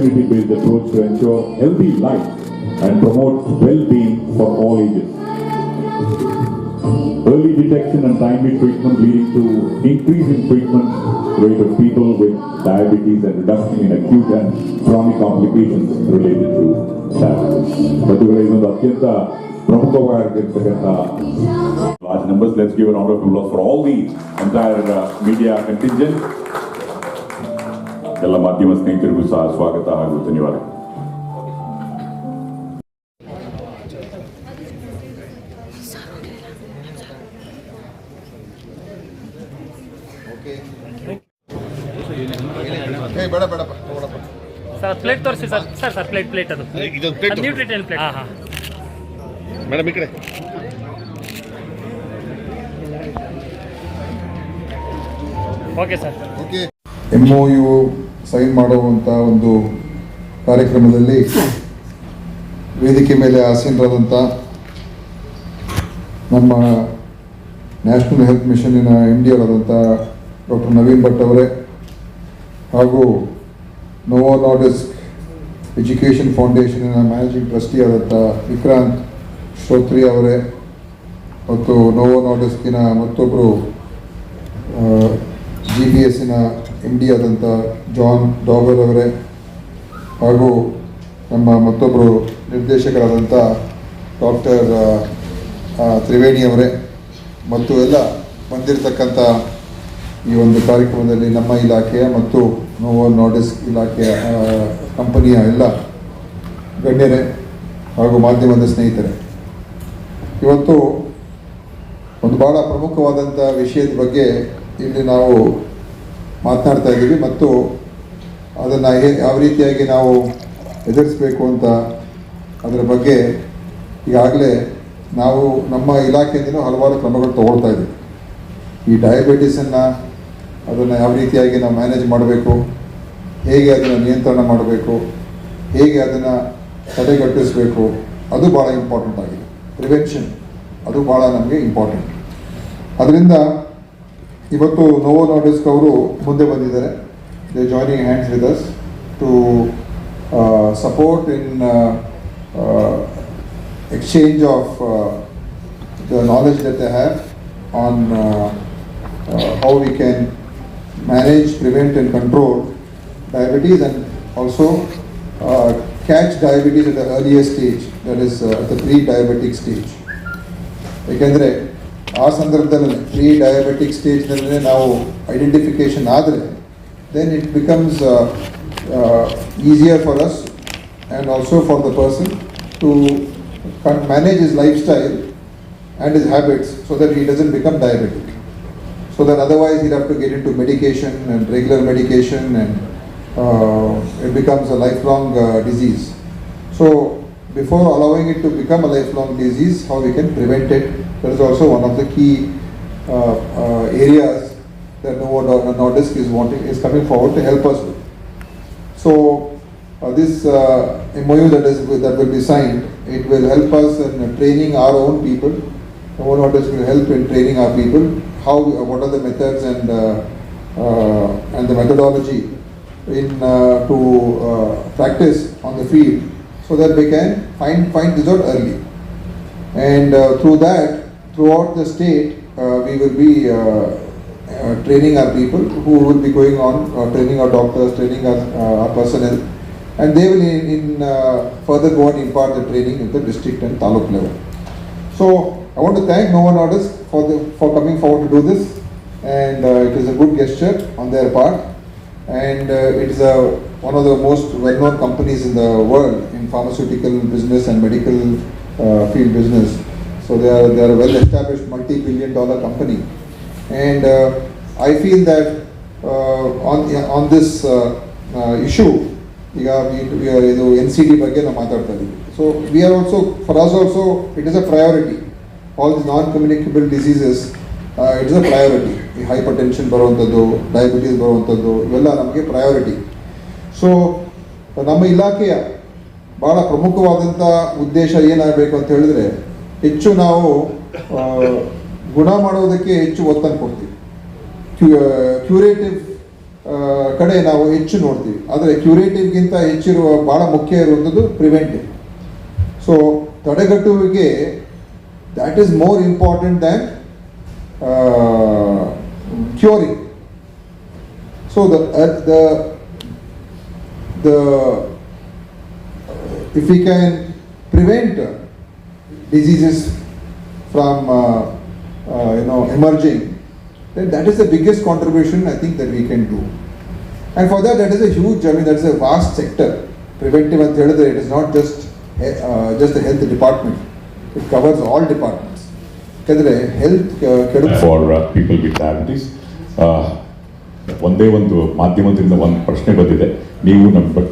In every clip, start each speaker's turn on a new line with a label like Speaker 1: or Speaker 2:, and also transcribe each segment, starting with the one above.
Speaker 1: community-based approach to ensure healthy life and promote well-being for all ages. Early detection and timely treatment leading to increase in treatment rate of people with diabetes and reduction in acute and chronic complications related to diabetes. ಪ್ರತಿಗಳ ಇದೊಂದು ಅತ್ಯಂತ ಪ್ರಮುಖವಾಗಿರ್ತಕ್ಕಂಥ large numbers. Let's give a round of applause for all the entire uh, media contingent. ಎಲ್ಲ ಮಾಧ್ಯಮ ಸ್ನೇಹಿತರಿಗೂ ಸಹ ಸ್ವಾಗತ ಹಾಗೂ ಧನ್ಯವಾದ.
Speaker 2: Sir plate ತೋರಿಸಿ sir. Sir sir plate plate ಅದು.
Speaker 3: ಇದೊಂದು ಪ್ಲೇಟ್
Speaker 2: ಹಾಂ ಹಾಂ.
Speaker 3: ಮೇಡಮ್ ಈ ಕಡೆ.
Speaker 2: Okay
Speaker 3: sir. Okay. M U sign ಮಾಡುವಂಥ ಒಂದು ಕಾರ್ಯಕ್ರಮದಲ್ಲಿ ವೇದಿಕೆ ಮೇಲೆ ಆಸೀನರಾದಂಥ ನಮ್ಮ national health ಮಿಷನ್ನಿನ M D doctor Naveen Bhat ಅವರೇ ಹಾಗೂ ನೋವೋ ನಾರ್ಡಿಸ್ಕ್ ಎಜುಕೇಷನ್ ಫೌಂಡೇಶನಿನ ಮ್ಯಾನೇಜಿಂಗ್ ಟ್ರಸ್ಟಿ ಆದಂಥ ವಿಕ್ರಾಂತ್ ಶ್ರೋತ್ರಿ ಅವರೇ ಮತ್ತು ನೋವೋ ನಾರ್ಡಿಸ್ಕಿನ ಮತ್ತೊಬ್ಬರು ಜಿ ಬಿ ಎಸ್ಸಿನ ಆದಂಥ ಜಾನ್ ಡಾಬರ್ ಅವರೇ, ಹಾಗೂ ನಮ್ಮ ಮತ್ತೊಬ್ಬರು ನಿರ್ದೇಶಕರಾದಂಥ ಡಾಕ್ಟರ್ ತ್ರಿವೇಣಿ ಅವರೇ. ಮತ್ತು ಎಲ್ಲ ಬಂದಿರತಕ್ಕಂಥ ಈ ಒಂದು ಕಾರ್ಯಕ್ರಮದಲ್ಲಿ ನಮ್ಮ ಇಲಾಖೆಯ ಮತ್ತು ನೋವೋ ನೋಡಿಸ್ ಇಲಾಖೆಯ ಕಂಪನಿಯ ಎಲ್ಲ ಗಣ್ಯರೇ ಹಾಗೂ ಮಾಧ್ಯಮದ ಸ್ನೇಹಿತರೆ. ಇವತ್ತು ಒಂದು ಭಾಳ ಪ್ರಮುಖವಾದಂಥ ವಿಷಯದ ಬಗ್ಗೆ ಇಲ್ಲಿ ನಾವು ಮಾತನಾಡ್ತಾ ಇದ್ದೀವಿ. ಮತ್ತು ಅದನ್ನು ಯಾವ ರೀತಿಯಾಗಿ ನಾವು ಎದುರಿಸಬೇಕು ಅಂತ ಅದರ ಬಗ್ಗೆ ಈಗಾಗಲೇ ನಾವು ನಮ್ಮ ಇಲಾಖೆಯಿಂದಲೂ ಹಲವಾರು ಕ್ರಮಗಳು ತಗೊಳ್ತಾ ಇದ್ದೀವಿ. ಈ ಡಯಾಬಿಟಿಸನ್ನು ಅದನ್ನು ಯಾವ ರೀತಿಯಾಗಿ ನಾವು ಮ್ಯಾನೇಜ್ ಮಾಡಬೇಕು, ಹೇಗೆ ಅದನ್ನು ನಿಯಂತ್ರಣ ಮಾಡಬೇಕು, ಹೇಗೆ ಅದನ್ನು ತಡೆಗಟ್ಟಿಸಬೇಕು, ಅದು ಭಾಳ ಇಂಪಾರ್ಟೆಂಟ್ ಆಗಿದೆ. ಪ್ರಿವೆನ್ಷನ್ ಅದು ಭಾಳ ನಮಗೆ ಇಂಪಾರ್ಟೆಂಟ್ ಅದರಿಂದ ಇವತ್ತು ನೋವೋ ನಾರ್ಡಿಸ್ಕ್ ಅವರು ಮುಂದೆ ಬಂದಿದ್ದಾರೆ they joining hands with us to support in exchange of the knowledge that they have on how we can manage, prevent and control diabetes and also uh, catch diabetes at the earlier stage, that is uh, at the pre-diabetic stage. ಏಕೆಂದರೆ ಆ ಸಂದರ್ಭದಲ್ಲಿ pre diabetic ಸ್ಟೇಜ್ನಲ್ಲೇ ನಾವು identification ಆದರೆ then it becomes easier for us and also for the person to manage his lifestyle and his habits so that he doesn't become diabetic So that otherwise he'll have to get into medication and regular medication and uh, it becomes a lifelong uh, disease. So before allowing it to become a lifelong disease, how we can prevent it, that is also one of the key uh, uh, areas that Novo Nordisk is wanting, is coming forward to help us with. So uh, this uh, MOU that is, that will be signed, it will help us in training our own people. Novo Nordisk will help in training our people, how, what are the methods and, uh, uh, and the methodology in, to practice on the field so that we can find, find this out early. And uh, through that, throughout the state, uh, we will be uh, uh, training our people who will be going on, uh, training our doctors, training our, our personnel, and they will in, in further go and impart the training at the district and taluk level. So I want to thank Novo Nordisk for the, for coming forward to do this, and it is a good gesture on their part, and it is a, one of the most well-known companies in the world in pharmaceutical business and medical uh, field business. So they are they are a well-established multi-billion dollar company, and uh, I feel that uh, on on this uh, uh, issue. ಈಗ ಇದು N C D ಬಗ್ಗೆ ನಾವು ಮಾತಾಡ್ತಾ ಇದ್ದೀವಿ so we are also for us also it is a priority all the non communicable diseases it is a priority ಈ hypertension ಬರುವಂಥದ್ದು diabetes ಬರುವಂಥದ್ದು ಇವೆಲ್ಲ ನಮಗೆ ಪ್ರಯಾರಿಟಿ ಸೊ ನಮ್ಮ ಇಲಾಖೆಯ ಭಾಳ ಪ್ರಮುಖವಾದಂಥ ಉದ್ದೇಶ ಏನಾಗಬೇಕು ಅಂತ ಹೇಳಿದ್ರೆ, ಹೆಚ್ಚು ನಾವು ಗುಣ ಮಾಡೋದಕ್ಕೆ ಹೆಚ್ಚು ಒತ್ತನ್ನು ಕೊಡ್ತೀವಿ. ಕ್ಯೂರೇಟಿವ್ ಕಡೆ ನಾವು ಹೆಚ್ಚು ನೋಡ್ತೀವಿ. ಆದರೆ ಕ್ಯೂರೇಟಿವ್ಗಿಂತ ಹೆಚ್ಚಿರುವ ಭಾಳ ಮುಖ್ಯ ಇರುವಂಥದ್ದು ಪ್ರಿವೆಂಟಿವ್ ಸೊ ತಡೆಗಟ್ಟುವಿಕೆ that is more important than curing so the the the if we can prevent diseases from uh, uh, you know emerging then that is the biggest contribution i think that we can do and for that that is a huge i mean that is a vast sector preventive and ಹೇಳಿದ್ರೆ it is not just uh, just the health department it covers all departments
Speaker 1: health uh, people with diabetes. Uh, ಒಂದೇ ಒಂದು ಮಾಧ್ಯಮದಿಂದ ಒಂದು ಪ್ರಶ್ನೆ ಬಂದಿದೆ ನೀವು ನಮ್ಮ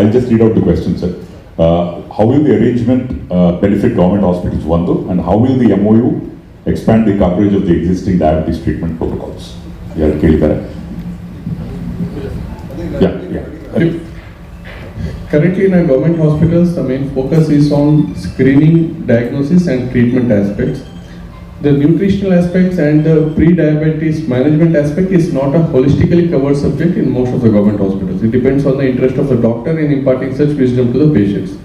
Speaker 1: I just read out the question sir how will the arrangement benefit government hospitals ಒಂದು and how will the M O U expand the coverage of the existing diabetes treatment protocols ಯಾರು ಕೇಳಿದ್ದಾರೆ Yeah, yeah.
Speaker 4: Currently in our government hospitals, the main focus is on screening, diagnosis and treatment aspects. The nutritional aspects and the pre-diabetes management aspect is not a holistically covered subject in most of the government hospitals. It depends on the interest of the doctor in imparting such wisdom to the patients.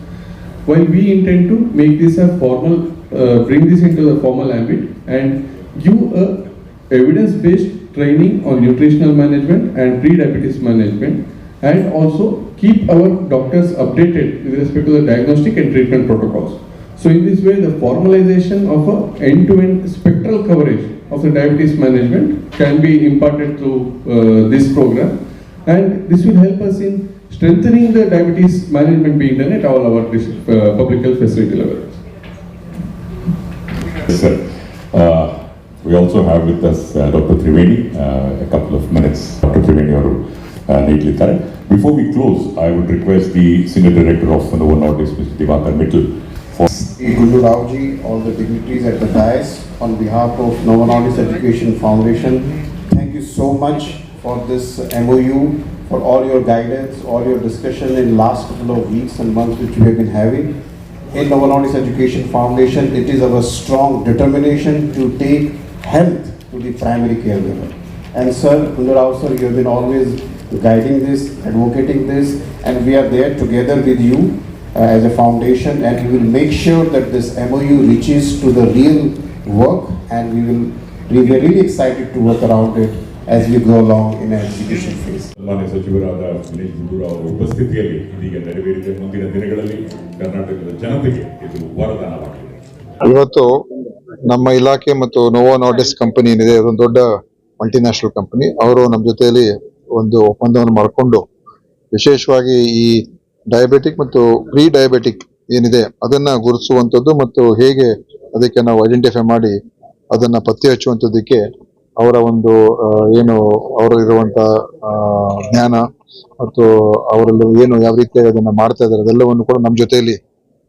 Speaker 4: While we intend to make this a formal, uh, bring this into the formal ambit and give a evidence-based training on nutritional management and pre-diabetes management and also keep our doctors updated with respect to the diagnostic and treatment protocols. So in this way, the formalization of a end-to-end spectral coverage of the diabetes management can be imparted through uh, this program and this will help us in strengthening the diabetes management being done at all our uh, public health facility levels.
Speaker 1: Yes, sir. Uh, we also have with us uh, Dr. Triveni, uh, a couple of minutes. Dr. Triveni, or uh, neatly. Before we close, I would request the Senior Director of the One Northeast, Mr. Divakar Mittal,
Speaker 5: Guru all the dignitaries at the dais, on behalf of Nova Nordisk Education Foundation, thank you so much for this MOU, for all your guidance, all your discussion in last couple of weeks and months which we have been having. In Nova Nordisk Education Foundation, it is our strong determination to take health to the primary care level. And sir, Kundarao sir, you have been always guiding this, advocating this, and we are there together with you as a foundation, and we will make sure that this MOU reaches to the real work, and we will, we are really excited to work around it as we go along in an execution phase.
Speaker 1: ಮಾನ್ಯ ಸಚಿವರಾದ ದಿನೇಶ್ ಗುಂಡೂರಾವ್ ಅವರ ಉಪಸ್ಥಿತಿಯಲ್ಲಿ ಇದೀಗ ನೆರವೇರಿದೆ ಮುಂದಿನ ದಿನಗಳಲ್ಲಿ ಕರ್ನಾಟಕದ ಜನತೆಗೆ ಇದು ವರದಾನವಾಗಲಿದೆ
Speaker 3: ಇವತ್ತು ನಮ್ಮ ಇಲಾಖೆ ಮತ್ತು ನೋವಾ ನೋಟಿಸ್ ಕಂಪನಿ ಏನಿದೆ ಅದೊಂದು ದೊಡ್ಡ ಮಲ್ಟಿನ್ಯಾಷನಲ್ ಕಂಪನಿ ಅವರು ನಮ್ಮ ಜೊತೆಯಲ್ಲಿ ಒಂದು ಒಪ್ಪಂದವನ್ನು ಮಾಡಿಕೊಂಡು ವಿಶೇಷವಾಗಿ ಈ ಡಯಾಬೆಟಿಕ್ ಮತ್ತು ಪ್ರೀ ಡಯಾಬೆಟಿಕ್ ಏನಿದೆ, ಅದನ್ನ ಗುರುತಿಸುವಂಥದ್ದು ಮತ್ತು ಹೇಗೆ ಅದಕ್ಕೆ ನಾವು ಐಡೆಂಟಿಫೈ ಮಾಡಿ ಅದನ್ನ ಪತ್ತೆ ಹಚ್ಚುವಂಥದ್ದಕ್ಕೆ ಅವರ ಒಂದು ಏನು ಅವರಲ್ಲಿರುವಂತ ಜ್ಞಾನ ಮತ್ತು ಅವರಲ್ಲಿ ಏನು ಯಾವ ರೀತಿಯಾಗಿ ಅದನ್ನ ಮಾಡ್ತಾ ಇದ್ದಾರೆ, ಅದೆಲ್ಲವನ್ನು ಕೂಡ ನಮ್ಮ ಜೊತೆಯಲ್ಲಿ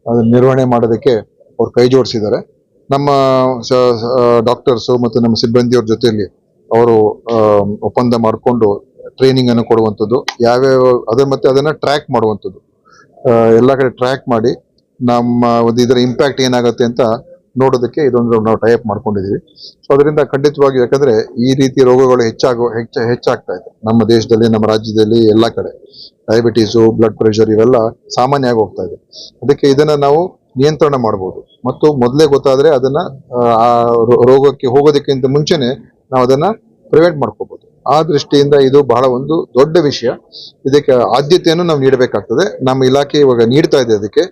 Speaker 3: ಅದನ್ನ ನಿರ್ವಹಣೆ ಮಾಡೋದಕ್ಕೆ ಅವ್ರು ಕೈ ಜೋಡಿಸಿದ್ದಾರೆ. ನಮ್ಮ ಡಾಕ್ಟರ್ಸು ಮತ್ತು ನಮ್ಮ ಸಿಬ್ಬಂದಿಯವ್ರ ಜೊತೆಯಲ್ಲಿ ಅವರು ಒಪ್ಪಂದ ಮಾಡಿಕೊಂಡು ಟ್ರೈನಿಂಗ್ ಅನ್ನು ಕೊಡುವಂಥದ್ದು, ಯಾವ್ಯಾವ ಅದ ಮತ್ತೆ ಅದನ್ನ ಟ್ರ್ಯಾಕ್ ಮಾಡುವಂಥದ್ದು. ಎಲ್ಲ ಕಡೆ ಟ್ರ್ಯಾಕ್ ಮಾಡಿ ನಮ್ಮ ಒಂದು ಇದರ ಇಂಪ್ಯಾಕ್ಟ್ ಏನಾಗುತ್ತೆ ಅಂತ ನೋಡೋದಕ್ಕೆ ಇದೊಂದು ನಾವು ಟೈಪ್ ಮಾಡ್ಕೊಂಡಿದೀವಿ. ಸೊ ಅದರಿಂದ ಖಂಡಿತವಾಗಿ ಯಾಕಂದರೆ ಈ ರೀತಿ ರೋಗಗಳು ಹೆಚ್ಚಾಗೋ, ಹೆಚ್ಚ, ಹೆಚ್ಚಾಗ್ತಾ ಇದೆ. ನಮ್ಮ ದೇಶದಲ್ಲಿ, ನಮ್ಮ ರಾಜ್ಯದಲ್ಲಿ, ಎಲ್ಲ ಕಡೆ. ಡಯಾಬಿಟೀಸು ಬ್ಲಡ್ ಪ್ರೆಷರ್ ಇವೆಲ್ಲ ಸಾಮಾನ್ಯ ಆಗಿ ಹೋಗ್ತಾ ಇದೆ. ಅದಕ್ಕೆ ಇದನ್ನ ನಾವು ನಿಯಂತ್ರಣ ಮಾಡ್ಬೋದು. ಮತ್ತು ಮೊದಲೇ ಗೊತ್ತಾದರೆ ಅದನ್ನ ರೋಗಕ್ಕೆ ಹೋಗೋದಕ್ಕಿಂತ ಮುಂಚೆನೆ ನಾವು ಅದನ್ನು ಪ್ರಿವೆಂಟ್ ಮಾಡ್ಕೋಬಹುದು ಆ ದೃಷ್ಟಿಯಿಂದ ಇದು ಬಹಳ ಒಂದು ದೊಡ್ಡ ವಿಷಯ. ಇದಕ್ಕೆ ಆದ್ಯತೆಯನ್ನು ನಾವು ನೀಡಬೇಕಾಗ್ತದೆ. ನಮ್ಮ ಇಲಾಖೆ ಇವಾಗ ನೀಡ್ತಾ ಇದೆ ಅದಕ್ಕೆ.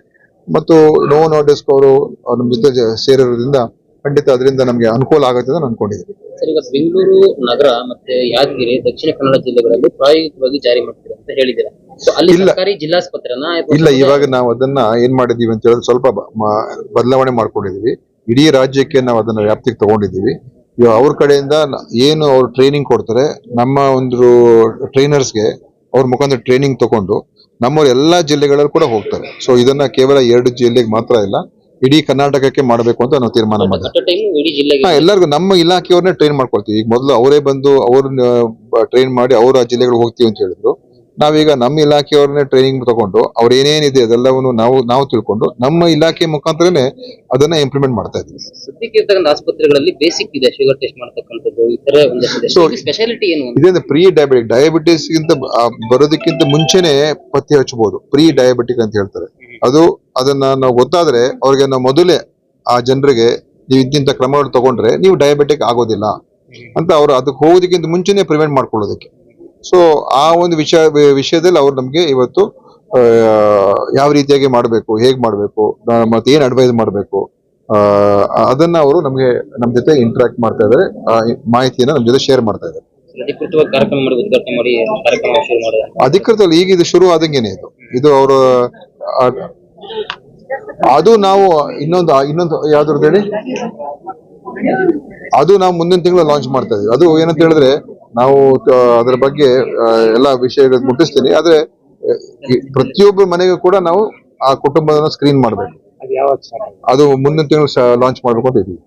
Speaker 3: ಮತ್ತು ನೋ ನೋಟಿಸ್ ಅವರು ನಮ್ಮ ಜೊತೆ ಸೇರಿರೋದ್ರಿಂದ ಖಂಡಿತ ಅದರಿಂದ ನಮಗೆ ಅನುಕೂಲ ಆಗುತ್ತೆ ಅಂತ ಅನ್ಕೊಂಡಿದ್ದೀವಿ
Speaker 6: ಸರ್ ಈಗ ಬೆಂಗಳೂರು ನಗರ ಮತ್ತೆ ಯಾದಗಿರಿ ದಕ್ಷಿಣ ಕನ್ನಡ ಜಿಲ್ಲೆಗಳಲ್ಲಿ ಪ್ರಾಯೋಗಿಕವಾಗಿ ಜಾರಿ ಮಾಡ್ತೀರಾ ಅಂತ ಹೇಳಿದ್ದೀರಾ. ಸೊ ಅಲ್ಲಿ
Speaker 3: ಇಲ್ಲ.
Speaker 6: ಸರ್ಕಾರಿ ಜಿಲ್ಲಾಸ್ಪತ್ರೆನ
Speaker 3: ಇಲ್ಲ ಇವಾಗ ನಾವು ಅದನ್ನ ಏನ್ ಮಾಡಿದೀವಿ ಅಂತ ಹೇಳಿದ್ರೆ ಸ್ವಲ್ಪ ಬ- ಮ- ಬದಲಾವಣೆ ಮಾಡ್ಕೊಂಡಿದೀವಿ ಇಡೀ ರಾಜ್ಯಕ್ಕೆ ನಾವು ಅದನ್ನ ವ್ಯಾಪ್ತಿಗೆ ತಗೊಂಡಿದ್ದೀವಿ. ಇವಾಗ ಅವ್ರ ಕಡೆಯಿಂದ ಏನು ಅವ್ರು ಟ್ರೈನಿಂಗ್ ಕೊಡ್ತಾರೆ ನಮ್ಮ ಒಂದು ಟ್ರೈನರ್ಸ್ಗೆ ಅವ್ರ ಮುಖಾಂತರ ಟ್ರೈನಿಂಗ್ ತಗೊಂಡು ನಮ್ಮವ್ರ ಎಲ್ಲಾ ಜಿಲ್ಲೆಗಳಲ್ಲಿ ಕೂಡ ಹೋಗ್ತಾರೆ. ಸೊ ಇದನ್ನ ಕೇವಲ ಎರಡು ಜಿಲ್ಲೆಗೆ ಮಾತ್ರ ಇಲ್ಲ ಇಡೀ ಕರ್ನಾಟಕಕ್ಕೆ ಮಾಡಬೇಕು ಅಂತ ನಾವು ತೀರ್ಮಾನ ಮಾಡಿದ್ವಿ. ಎಲ್ಲರಿಗೂ ನಮ್ಮ ಇಲಾಖೆಯವ್ರನ್ನೇ ಟ್ರೈನ್ ಮಾಡ್ಕೊಳ್ತೀವಿ. ಈಗ ಮೊದಲು ಅವರೇ ಬಂದು ಅವ್ರನ್ನ ಟ್ರೈನ್ ಮಾಡಿ ಅವ್ರ ಜಿಲ್ಲೆಗಳಿಗೆ ಹೋಗ್ತೀವಿ ಅಂತ ಹೇಳಿದ್ರು. ನಾವೀಗ ನಮ್ಮ ಇಲಾಖೆಯವ್ರನ್ನೇ ಟ್ರೈನಿಂಗ್ ತಗೊಂಡು ಅವ್ರು ಏನೇನಿದೆ ಅದೆಲ್ಲವನ್ನು ನಾವು ನಾವು ತಿಳ್ಕೊಂಡು ನಮ್ಮ ಇಲಾಖೆ ಮುಖಾಂತರನೇ ಅದನ್ನ ಇಂಪ್ಲಿಮೆಂಟ್ ಮಾಡ್ತಾ ಇದ್ದೀವಿ.
Speaker 6: ಸದ್ಯಕ್ಕೆ ಇರ್ತಕ್ಕಂಥ ಆಸ್ಪತ್ರೆಗಳಲ್ಲಿ ಬೇಸಿಕ್ ಇದೆ ಶುಗರ್ ಟೆಸ್ಟ್ ಮಾಡ್ತಕ್ಕಂಥದ್ದು ಈ ತರ ಒಂದಷ್ಟು ಸ್ಪೆಷಾಲಿಟಿ ಏನು?
Speaker 3: ಇದೇನು ಪ್ರೀ ಡಯಾಬಿಟಿಕ್ ಡಯಾಬಿಟಿಸ್ ಗಿಂತ ಬರೋದಕ್ಕಿಂತ ಮುಂಚೆನೆ ಪತ್ತೆ ಹಚ್ಚಬಹುದು. ಪ್ರೀ ಡಯಾಬಿಟಿಕ್ ಅಂತ ಹೇಳ್ತಾರೆ. ಅದು ಅದನ್ನ ನಾವು ಗೊತ್ತಾದ್ರೆ ಅವ್ರಿಗೆ ನಾವು ಮೊದಲೇ ಆ ಜನರಿಗೆ ನೀವು ಇಂತಿಂತ ಕ್ರಮಗಳು ತಗೊಂಡ್ರೆ ನೀವು ಡಯಾಬಿಟಿಕ್ ಆಗೋದಿಲ್ಲ ಅಂತ ಅವರು ಅದಕ್ಕೆ ಹೋಗೋದಕ್ಕಿಂತ ಮುಂಚೆನೆ ಪ್ರಿವೆಂಟ್ ಮಾಡ್ಕೊಳ್ಳೋದಕ್ಕೆ. ಸೊ ಆ ಒಂದು ವಿಷಯ ವಿಷಯದಲ್ಲಿ ಅವ್ರು ನಮಗೆ ಇವತ್ತು ಯಾವ ರೀತಿಯಾಗಿ ಮಾಡಬೇಕು ಹೇಗ್ ಮಾಡಬೇಕು ಮತ್ತೆ ಏನು ಅಡ್ವೈಸ್ ಮಾಡಬೇಕು ಅದನ್ನ ಅವರು ನಮಗೆ ನಮ್ಮ ಜೊತೆ ಇಂಟ್ರಾಕ್ಟ್ ಮಾಡ್ತಾ ಇದ್ದಾರೆ ಆ ಮಾಹಿತಿಯನ್ನ ನಮ್ಮ ಜೊತೆ ಶೇರ್ ಮಾಡ್ತಾ ಇದ್ದಾರೆ
Speaker 6: ಅಧಿಕೃತವಾಗಿ
Speaker 3: ಅಧಿಕೃತದಲ್ಲಿ ಈಗ ಇದು ಶುರು ಆದಂಗೆನೆ ಇದು. ಇದು ಅವರು ಅದು ನಾವು ಇನ್ನೊಂದು ಇನ್ನೊಂದು ಯಾವ್ದ್ರದ್ದು ಹೇಳಿ? ಅದು ನಾವು ಮುಂದಿನ ತಿಂಗಳು ಲಾಂಚ್ ಮಾಡ್ತಾ ಇದ್ದೀವಿ ಅದು ಏನಂತ ಹೇಳಿದ್ರೆ ನಾವು ಅದರ ಬಗ್ಗೆ ಎಲ್ಲ ವಿಷಯಗಳು ಮುಟ್ಟಿಸ್ತೀನಿ. ಆದ್ರೆ ಪ್ರತಿಯೊಬ್ಬ ಪ್ರತಿಯೊಬ್ಬರ ಮನೆಗೂ ಕೂಡ ನಾವು ಆ ಕುಟುಂಬದ ಸ್ಕ್ರೀನ್ ಮಾಡಬೇಕು. ಅದು ಮುಂದಿನ ತಿಂಗಳು ಲಾಂಚ್ ಮಾಡ್ಬೇಕು ಅಂತ ಇದೀವಿ